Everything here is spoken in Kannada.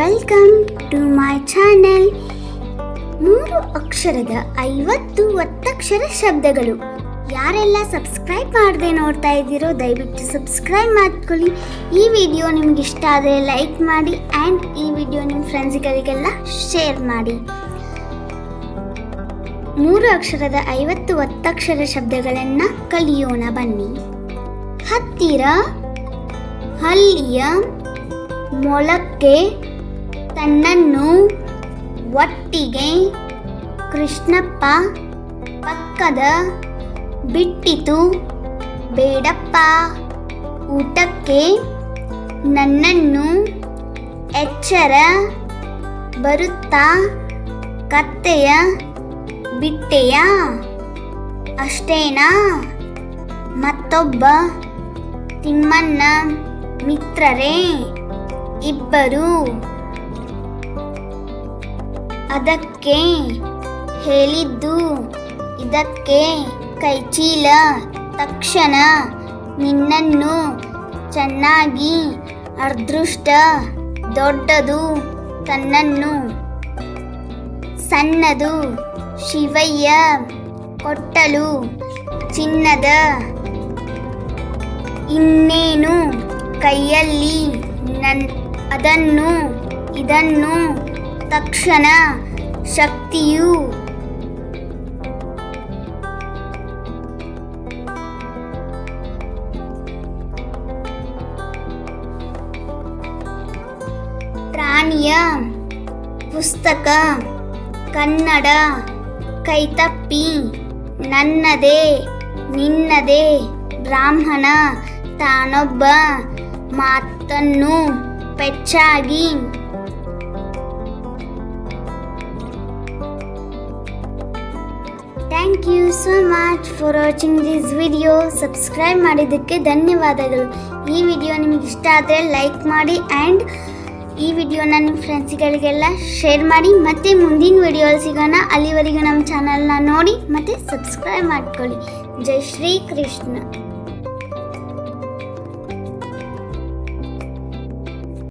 ವೆಲ್ಕಮ್ ಟು ಮೈ ಚಾನೆಲ್ ಮೂರು ಅಕ್ಷರದ ಐವತ್ತು ಒತ್ತಕ್ಷರ ಶಬ್ದಗಳು. ಯಾರೆಲ್ಲ ಸಬ್ಸ್ಕ್ರೈಬ್ ಮಾಡದೆ ನೋಡ್ತಾ ಇದ್ದೀರೋ, ದಯವಿಟ್ಟು ಸಬ್ಸ್ಕ್ರೈಬ್ ಮಾಡ್ಕೊಳ್ಳಿ. ಈ ವಿಡಿಯೋ ನಿಮ್ಗೆ ಇಷ್ಟ ಆದರೆ ಲೈಕ್ ಮಾಡಿ ಆ್ಯಂಡ್ ಈ ವಿಡಿಯೋ ನಿಮ್ಮ ಫ್ರೆಂಡ್ಸ್ಗಳಿಗೆಲ್ಲ ಶೇರ್ ಮಾಡಿ. ಮೂರು ಅಕ್ಷರದ ಐವತ್ತು ಒತ್ತಕ್ಷರ ಶಬ್ದಗಳನ್ನು ಕಲಿಯೋಣ ಬನ್ನಿ. ಹತ್ತಿರ ಹಲ್ಲಿಯ ಮೊಳಕ್ಕೆ ತನ್ನನ್ನು ಒಟ್ಟಿಗೆ ಕೃಷ್ಣಪ್ಪ ಪಕ್ಕದ ಬಿಟ್ಟಿತು. ಬೇಡಪ್ಪ, ಊಟಕ್ಕೆ ನನ್ನನ್ನು ಎಚ್ಚರ ಬರುತ್ತಾ ಕತ್ತೆಯ ಬಿಟ್ಟೆಯ? ಅಷ್ಟೇನಾ? ಮತ್ತೊಬ್ಬ ತಿಮ್ಮಣ್ಣ ಮಿತ್ರರೇ ಇಬ್ಬರು. ಅದಕ್ಕೆ ಹೇಳಿದ್ದು, ಇದಕ್ಕೆ ಕೈಚೀಲ ತಕ್ಷಣ ನಿನ್ನನ್ನು ಚೆನ್ನಾಗಿ ಅದೃಷ್ಟ ದೊಡ್ಡದು ತನ್ನನ್ನು ಸಣ್ಣದು ಶಿವಯ್ಯ ಕೊಟ್ಟಲು ಚಿನ್ನದ ಇನ್ನೇನು ಕೈಯಲ್ಲಿ ನನ್ ಅದನ್ನು ಇದನ್ನು ತಕ್ಷಣ ಶಕ್ತಿಯು ಪ್ರಾಣಿಯ ಪುಸ್ತಕ ಕನ್ನಡ ಕೈತಪ್ಪಿ ನನ್ನದೇ ನಿನ್ನದೇ ಬ್ರಾಹ್ಮಣ ತಾನೊಬ್ಬ ಮಾತನ್ನು ಪೆಚ್ಚಾಗಿ thank you so much for watching this video subscribe ಮಾಡಿದ್ದಕ್ಕೆ ಧನ್ಯವಾದಗಳು. ಈ ವಿಡಿಯೋ ನಿಮಗೆ ಇಷ್ಟ ಆದರೆ ಲೈಕ್ ಮಾಡಿ ಆ್ಯಂಡ್ ಈ ವಿಡಿಯೋನ ನಿಮ್ಮ ಫ್ರೆಂಡ್ಸ್ಗಳಿಗೆಲ್ಲ ಶೇರ್ ಮಾಡಿ. ಮತ್ತು ಮುಂದಿನ ವಿಡಿಯೋಲ್ಲಿ ಸಿಗೋಣ. ಅಲ್ಲಿವರೆಗೂ ನಮ್ಮ ಚಾನಲ್ನ ನೋಡಿ, ಮತ್ತು ಸಬ್ಸ್ಕ್ರೈಬ್ ಮಾಡ್ಕೊಳ್ಳಿ. ಜೈ ಶ್ರೀ ಕೃಷ್ಣ.